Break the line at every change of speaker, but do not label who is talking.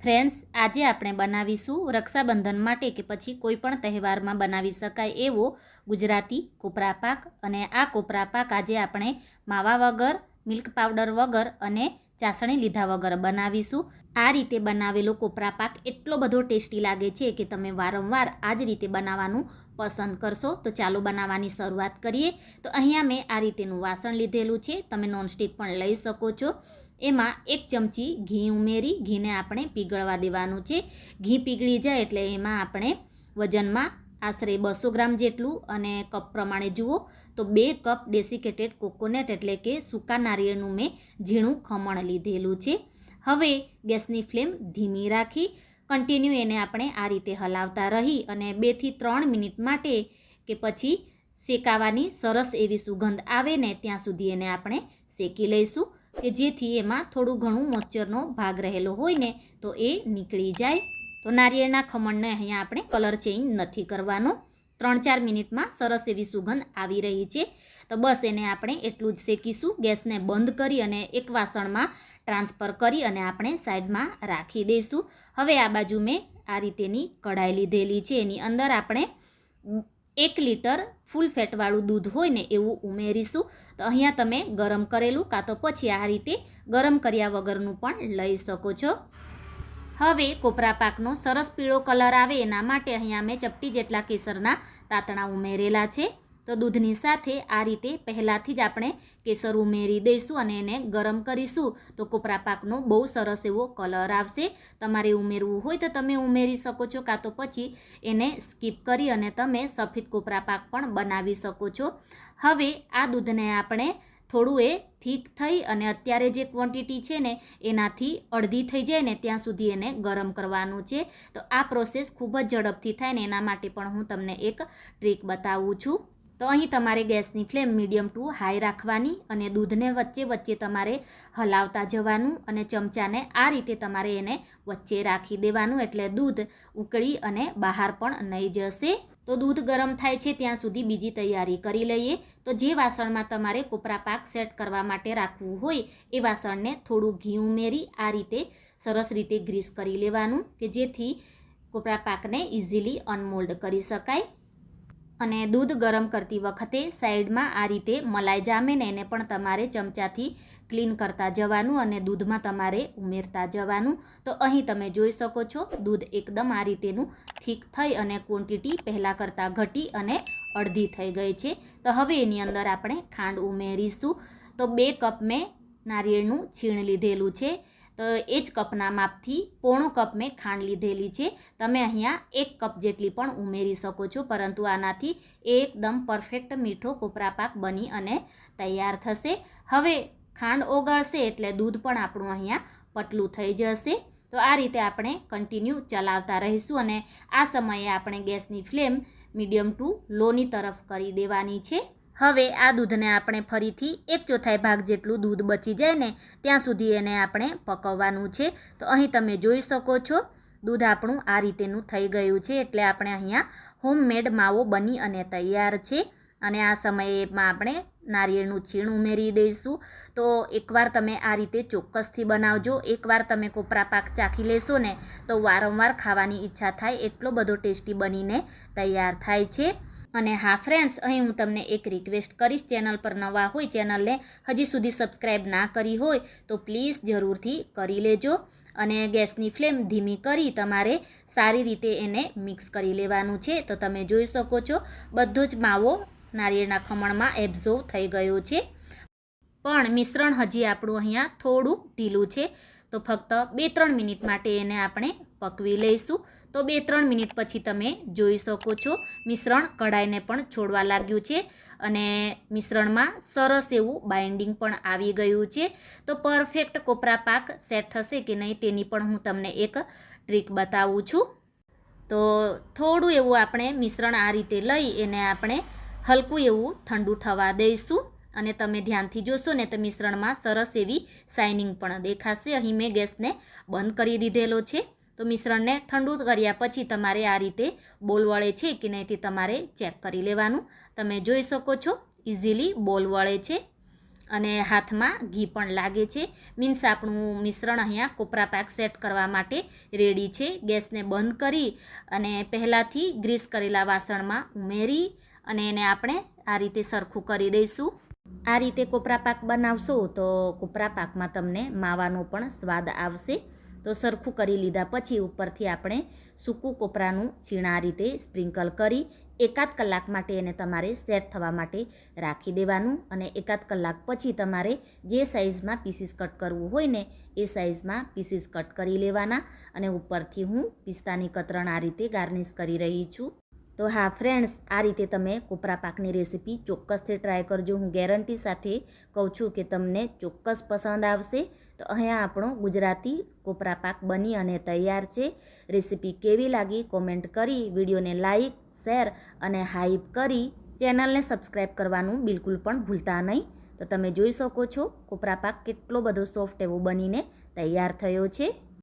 Friends, આજે આપણે બનાવીશું રક્ષાબંધન માટે કે પછી કોઈ પણ તહેવારમાં બનાવી શકાય એવો ગુજરાતી કોપરા પાક. અને આ કોપરા પાક આજે આપણે માવા વગર, મિલ્ક પાવડર વગર અને ચાસણી લીધા વગર બનાવીશું. આ રીતે બનાવેલો કોપરા પાક એટલો બધો ટેસ્ટી લાગે છે કે તમે વારંવાર આ જ રીતે બનાવવાનું પસંદ કરશો. તો ચાલો બનાવવાની શરૂઆત કરીએ. તો અહીંયા મેં આ રીતેનું વાસણ લીધેલું છે. તમે નોનસ્ટિક પણ લઈ શકો છો. એમાં એક ચમચી ઘી ઉમેરી, ઘીને આપણે પીગળવા દેવાનું છે. ઘી પીગળી જાય એટલે એમાં આપણે વજનમાં આશરે બસો ગ્રામ જેટલું અને કપ પ્રમાણે જુઓ તો બે કપ ડેસિકેટેડ કોકોનટ એટલે કે સૂકા નારિયેળનું મેં ઝીણું ખમણ લીધેલું છે. હવે ગેસની ફ્લેમ ધીમી રાખી, કન્ટિન્યુ એને આપણે આ રીતે હલાવતા રહી અને બેથી ત્રણ મિનિટ માટે કે પછી શેકાવાની સરસ એવી સુગંધ આવે ને ત્યાં સુધી એને આપણે શેકી લઈશું. કે જેથી એમાં થોડું ઘણું મોઇશ્ચરનો ભાગ રહેલો હોય ને તો એ નીકળી જાય. તો નારિયેળના ખમણને અહીંયા આપણે કલર ચેન્જ નથી કરવાનો. ત્રણ ચાર મિનિટમાં સરસ એવી સુગંધ આવી રહી છે. તો બસ એને આપણે એટલું જ શેકીશું. ગેસને બંધ કરી અને એક વાસણમાં ટ્રાન્સફર કરી અને આપણે સાઈડમાં રાખી દઈશું. હવે આ બાજુ મેં આ રીતેની કઢાઈ લીધેલી છે. એની અંદર આપણે એક લીટર ફૂલ ફેટવાળું દૂધ હોય ને એવું ઉમેરીશું. તો અહીંયા તમે ગરમ કરેલું કાં તો પછી આ રીતે ગરમ કર્યા વગરનું પણ લઈ શકો છો. હવે કોપરા પાકનો સરસ પીળો કલર આવે એના માટે અહીંયા મેં ચપટી જેટલા કેસરના તાતણા ઉમેરેલા છે. તો દૂધની સાથે આ રીતે પહેલાંથી જ આપણે કેસર ઉમેરી દઈશું અને એને ગરમ કરીશું. તો કોપરા પાકનો બહુ સરસ એવો કલર આવશે. તમારે ઉમેરવું હોય તો તમે ઉમેરી શકો છો, કાં તો પછી એને સ્કીપ કરી અને તમે સફેદ કોપરા પાક પણ બનાવી શકો છો. હવે આ દૂધને આપણે થોડું એ થીક થઈ અને અત્યારે જે ક્વોન્ટિટી છે ને, એનાથી અડધી થઈ જાય ને, ત્યાં સુધી એને ગરમ કરવાનું છે. તો આ પ્રોસેસ ખૂબ જ ઝડપથી થાય ને, એના માટે પણ હું તમને એક ટ્રીક બતાવું છું. તો અહીં તમારે ગેસની ફ્લેમ મીડિયમ ટુ હાઈ રાખવાની અને દૂધને વચ્ચે વચ્ચે તમારે હલાવતા જવાનું અને ચમચાને આ રીતે તમારે એને વચ્ચે રાખી દેવાનું એટલે દૂધ ઉકળી અને બહાર પણ નહીં જશે. તો દૂધ ગરમ થાય છે ત્યાં સુધી બીજી તૈયારી કરી લઈએ. તો જે વાસણમાં તમારે કોપરા પાક સેટ કરવા માટે રાખવું હોય એ વાસણને થોડું ઘી ઉમેરી આ રીતે સરસ રીતે ગ્રીસ કરી લેવાનું કે જેથી કોપરા પાકને ઇઝીલી અનમોલ્ડ કરી શકાય. અને દૂધ ગરમ કરતી વખતે સાઈડમાં આ રીતે મલાઈ જામે ને એને પણ તમારે ચમચાથી ક્લીન કરતા જવાનું અને દૂધમાં તમારે ઉમેરતા જવાનું. તો અહીં તમે જોઈ શકો છો, દૂધ એકદમ આ રીતેનું થીક થઈ અને ક્વોન્ટિટી પહેલાં કરતાં ઘટી અને અડધી થઈ ગઈ છે. તો હવે એની અંદર આપણે ખાંડ ઉમેરીશું. તો બે કપ મેં નારિયેળનું છીણ લીધેલું છે. તો એ જ કપના માપથી પોણો કપ મેં ખાંડ લીધેલી છે. તમે અહીંયા એક કપ જેટલી પણ ઉમેરી શકો છો, પરંતુ આનાથી એકદમ પરફેક્ટ મીઠો કોપરા પાક બની અને તૈયાર થશે. હવે ખાંડ ઓગળશે એટલે દૂધ પણ આપણું અહીંયા પતલું થઈ જશે. તો આ રીતે આપણે કન્ટિન્યુ ચલાવતા રહીશું અને આ સમયે આપણે ગેસની ફ્લેમ મીડિયમ ટુ લોની તરફ કરી દેવાની છે. હવે આ દૂધને આપણે ફરીથી એક ચોથાઈ ભાગ જેટલું દૂધ બચી જાય ને, ત્યાં સુધી એને આપણે પકવવાનું છે. તો અહીં તમે જોઈ શકો છો, દૂધ આપણું આ રીતેનું થઈ ગયું છે એટલે આપણે અહીંયા હોમમેડ માવો બની અને તૈયાર છે. અને આ સમયેમાં આપણે નારિયેળનું છીણ ઉમેરી દઈશું. તો એકવાર તમે આ રીતે ચોક્કસથી બનાવજો. એકવાર તમે કોપરા પાક ચાખી લેશો ને, તો વારંવાર ખાવાની ઈચ્છા થાય, એટલો બધો ટેસ્ટી બનીને તૈયાર થાય છે. અને હા ફ્રેન્ડ્સ અહીં હું તમને એક રિક્વેસ્ટ કરીશ ચેનલ પર નવા હોય ચેનલને હજી સુધી સબસ્ક્રાઈબ ના કરી હોય, તો પ્લીઝ જરૂરથી કરી લેજો અને ગેસની ફ્લેમ ધીમી કરી તમારે સારી રીતે એને મિક્સ કરી લેવાનું છે. તો તમે જોઈ શકો છો, બધો જ માવો નારિયેળના ખમણમાં એબ્ઝોર્વ થઈ ગયો છે. પણ મિશ્રણ હજી આપણું અહીંયા થોડું ઢીલું છે, તો ફક્ત બે ત્રણ મિનિટ માટે એને આપણે પકવી લઈશું. તો બે ત્રણ મિનિટ પછી તમે જોઈ શકો છો. મિશ્રણ કઢાઈને પણ છોડવા લાગ્યું છે અને મિશ્રણમાં સરસ એવું બાઇન્ડિંગ પણ આવી ગયું છે. તો પરફેક્ટ કોપરા પાક સેટ થશે કે નહીં તેની પણ હું તમને એક ટ્રીક બતાવું છું. તો થોડું એવું આપણે મિશ્રણ આ રીતે લઈ એને આપણે હલકું એવું ઠંડુ થવા દઈશું. અને તમે ધ્યાનથી જોશો ને તો મિશ્રણમાં સરસ એવી શાઇનિંગ પણ દેખાશે. અહીં મેં ગેસને બંધ કરી દીધેલો છે. તો મિશ્રણને ઠંડુ કર્યા પછી તમારે આ રીતે બોલ વળે છે કે નહીં તે તમારે ચેક કરી લેવાનું. તમે જોઈ શકો છો, ઇઝીલી બોલ વળે છે અને હાથમાં ઘી પણ લાગે છે. મીન્સ આપણું મિશ્રણ અહીંયા કોપરા પાક સેટ કરવા માટે રેડી છે. ગેસને બંધ કરી અને પહેલાંથી ગ્રીસ કરેલા વાસણમાં ઉમેરી અને એને આપણે આ રીતે સરખું કરી દઈશું. આ રીતે કોપરા પાક બનાવશો તો કોપરા પાકમાં તમને માવાનો પણ સ્વાદ આવશે. તો સરખું કરી લીધા પછી ઉપરથી આપણે સૂકું કોપરાનું છીણા રીતે સ્પ્રિંકલ કરી એકાદ કલાક માટે એને તમારે સેટ થવા માટે રાખી દેવાનું અને એકાદ કલાક પછી તમારે જે સાઇઝમાં પીસીસ કટ કરવું હોય ને એ સાઇઝમાં પીસીસ કટ કરી લેવાના અને ઉપરથી હું પિસ્તાની કતરણ આ રીતે ગાર્નિશ કરી રહી છું. તો હા ફ્રેન્ડ્સ આ રીતે તમે કોપરા પાકની રેસીપી ચોક્કસથી ટ્રાય કરજો. હું ગેરંટી સાથે કહું છું કે તમને ચોક્કસ પસંદ આવશે. તો અહીંયા આપણો ગુજરાતી કોપરા પાક બની અને તૈયાર છે. રેસીપી કેવી લાગી કોમેન્ટ કરી, વિડીયોને લાઈક શેર અને હાઈપ કરી ચેનલને સબસ્ક્રાઈબ કરવાનું બિલકુલ પણ ભૂલતા નહીં. તો તમે જોઈ શકો છો કોપરા પાક કેટલો બધો સોફ્ટ એવો બનીને તૈયાર થયો છે.